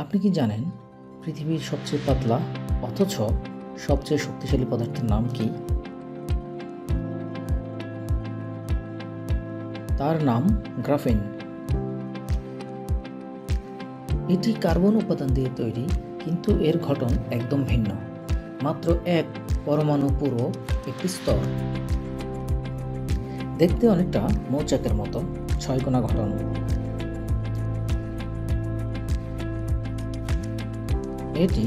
আপনি কি জানেন পৃথিবীর সবচেয়ে পাতলা অথচ সবচেয়ে শক্তিশালী পদার্থের নাম কি? তার নাম গ্রাফিন। এটি কার্বন উপাদান দিয়ে তৈরি, কিন্তু এর ঘটন একদম ভিন্ন। মাত্র এক পরমাণু পুরো একটি স্তর। দেখতে অনেকটা মৌচাকের মতো ছয়কোনা গঠন এটি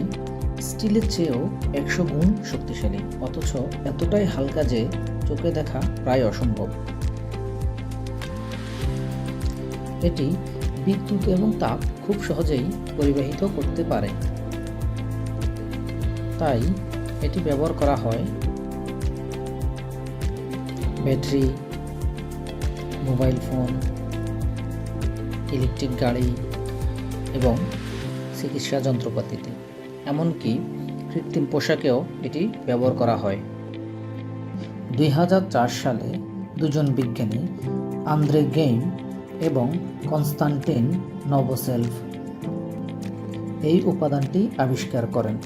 স্টিলের চেয়েও একশো গুণ শক্তিশালী, অথচ এতটাই হালকা যে চোখে দেখা প্রায় অসম্ভব। এটি বিদ্যুৎ এবং তাপ খুব সহজেই পরিবাহিত করতে পারে। তাই এটি ব্যবহার করা হয় ব্যাটারি, মোবাইল ফোন, ইলেকট্রিক গাড়ি এবং চিকিৎসা যন্ত্রপাতিতে। এমনকি কৃত্রিম পোশাকেও এটি ব্যবহার করা হয়। দুই হাজার চার সালে দুজন বিজ্ঞানী, আন্দ্রে গেইম এবং কনস্টান্টিন নবোসেলভ এই উপাদানটি আবিষ্কার করেন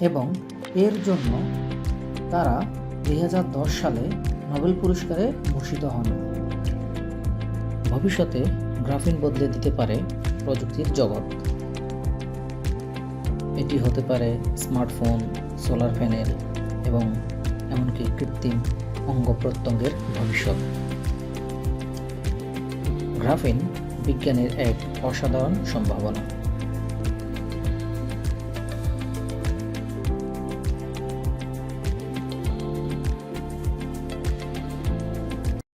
এবং এর জন্য তারা দুই হাজার দশ সালে নোবেল পুরস্কারে ভূষিত হন। ভবিষ্যতে গ্রাফিন বদলে দিতে পারে প্রযুক্তির জগৎ। এটি হতে পারে স্মার্টফোন, সোলার প্যানেল এবং এমনকি কৃত্রিম অঙ্গ প্রত্যঙ্গের ভবিষ্যৎ। গ্রাফিন বিজ্ঞানের এক অসাধারণ সম্ভাবনা।